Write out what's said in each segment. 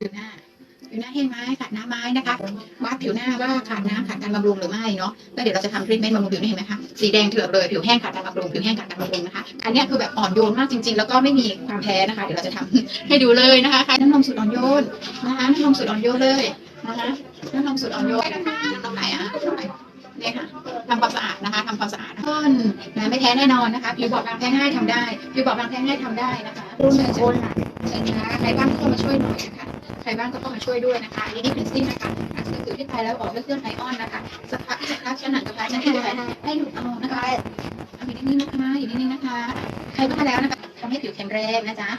ผิวหน้าผิวหน้าแห้งไหมขาดน้ำไหมนะคะวัดผิวหน้าว่าขาดน้ำขาดการบำรุงหรือไม่เนาะแล้วเดี๋ยวเราจะทำทรีทเมนต์บำรุงผิวนี่เห็นไหมคะสีแดงเถือกเลยผิวแห้งขาดการบำรุงผิวแห้งขาดการบำรุงนะคะอันนี้คือแบบอ่อนโยนมากจริง ๆ แล้วก็ไม่มีความแพ้นะคะ เดี๋ยวเราจะทำให้ดูเลยนะคะใครน้ำนมสูตรอ่อนโยนนะคะน้ำนมสูตรอ่อนโยนเลยนะคะน้ำนมสูตรอ่อนโยนนะคะน้ำนมไหนอะน้ำไหนเนี่ยค่ะทำความสะอาดนะคะทำความสะอาดต้นนะไม่แพ้แน่นอนนะคะผิวบอบบางแพ้ง่ายทำได้ผิวบอบบางแพ้ง่ายทำได้นะคะรุ่นหนึ่งคนอะเชิญนะใครบ้างเข้ามาช่วยหน่อยนะคะ ครบ้างก็ต้องมาช่วยด้วยนะคะอันนี้เป็นซิ่งนะคะอักเสบผิวที่ตายแล้วออกด้วยเครื่องไอออนนะคะสักพักสักพักฉันหนังกระพายฉันให้ด้วยให้หลุดออกนะคะเอาอยู่นิ่งๆนะคะอยู่นิ่งๆนะคะ ใครบ้างแล้วนะคะทำให้ผิวแข็งแรงนะจ๊ะ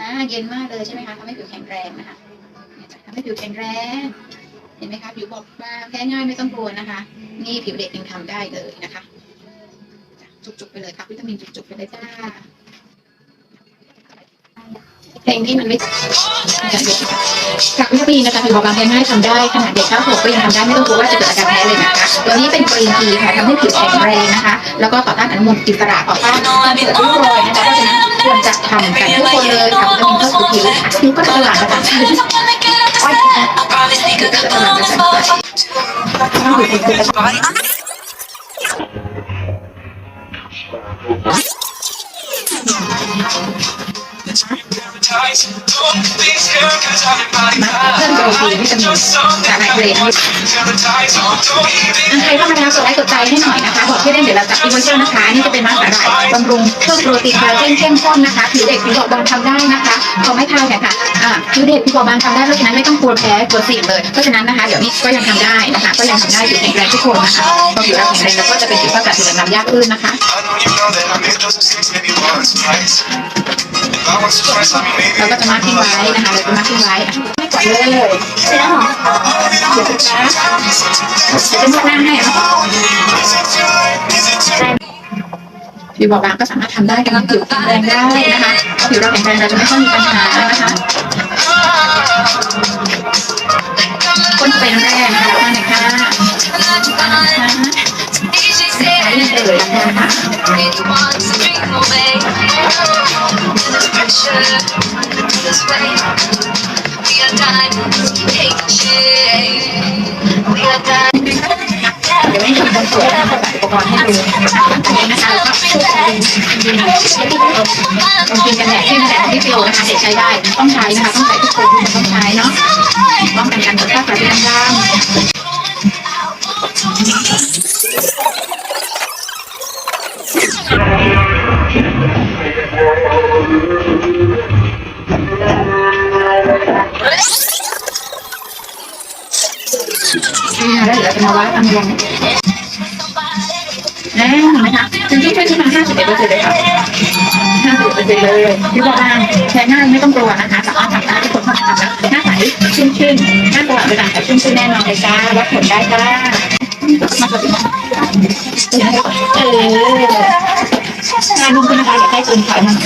อ่าเย็นมากเลยใช่ไหมคะทำให้ผิวแข็งแรงนะคะทำให้ผิวแข็งแรงเห็นไหมคะผิวบอบบางแพ้ง่ายไม่ต้องกลัวนะคะ นี่ผิวเด็กยังทำได้เลยนะคะ จุกๆไปเลยค่ะวิตามินจุกๆไปเลยจ้า เพลงที่มันไม่กับวิตามินนะคะผิวบอบบางแพ้ง่ายทำได้ขนาดเด็ก9ขวบก็ยังทำได้ไม่ต้องกลัวว่าจะเกิดอาการแพ้เลยนะคะตัวนี้เป็นกรีนทีค่ะทำให้ผิวแข็งแรงนะคะ แล้วก็ต่อต้านอนุมูลอิสระต่อต้านการเกิดริ้วรอยนะคะเพราะฉะนั้นควรจะทำกันทุกคนเลยค่ะวิตามินเข้าสู่ผิวผิวก็จะสว่างกระจ่างใสอ้อยก็จะสว่างกระ มางใสข้าวผิวเพิ่มโดฟีวิตามินจากไนเตรตใครเข้ามาแล้วกดไลค์กดใจให้หน่อยนะคะบอกพี่เล่นเดี๋ยวเราจับอีเวอร์เชอร์นะคะนี่จะเป็นมาสาหร่ายบำรุงเพิ่มโปรตีนคอลลาเจนเข้มข้นนะคะผิวเด็กผิวบอบบางทำได้นะคะพอไม่ทายเนี่ยค่ะ อ่าผิวเด็กผิวบอบบางทำได้เพราะฉะนั้นไม่ต้องกลัวแพ้กลัวสีเลยเพราะฉะนั้นนะคะเดี๋ยวนี้ก็ยังทำได้นะคะ ก็ยังทำได้ผิวแข็งแรงทุกคนนะคะพอผิวเราแข็งแรงเราก็จะเป็นผิวฟ้าใสผิวดำยากขึ้นนะคะ เราก็จะมาร์คทิ้งไว้นะคะเราจะมาร์คทิ้งไว้อะไม่กดเลยเสร็จแล้วเหรอเดี๋ยวจะนะเดี๋ยวจะนวดหน้าให้อะผิวบอบบางก็สามารถทำได้กันผิวแข็งแรงได้นะคะพอผิวเราแข็งแรงเราจะไม่ค่อยมีปัญหานะคะ ก้นจะเป็นแรกนะคะแล้วหนึ่งค่ะนะคะนี่เลยนะคะเดี๋ยวให้ทำบนส่วนแล้วก็ใส่ อุปกรณ์ให้ดูนะคะอันนี้นะคะแล้วก็ลงกินกันแดดที่กันแดดที่ฟิวนะคะเด็กใช้ได้ต้องใช้นะคะต้องใช้ทุกคนทุกคนต้องใช้เนาะป้องกันการเกิดฝ้ากระที่ดำๆนี่แล้วเดี๋ยวเราจะมาวัดความยง แน่เห็นไหมคะจริงๆขึ้นมา51เปอร์เซ็นต์เลยค่ะ50เปอร์เซ็นต์เลยที่บอกว่าใช้ง่ายไม่ต้องกลัวนะคะสามารถทำได้ทุกคนทำได้หน้าใสชุ่มชื่นหน้าสว่างกระจ่างใสชุ่มชื่นแน่นอนเลยจ้าวัดผลได้จ้ามาปฏิบัติเอองานลุงคุณนะคะอยากให้คุณขายมัน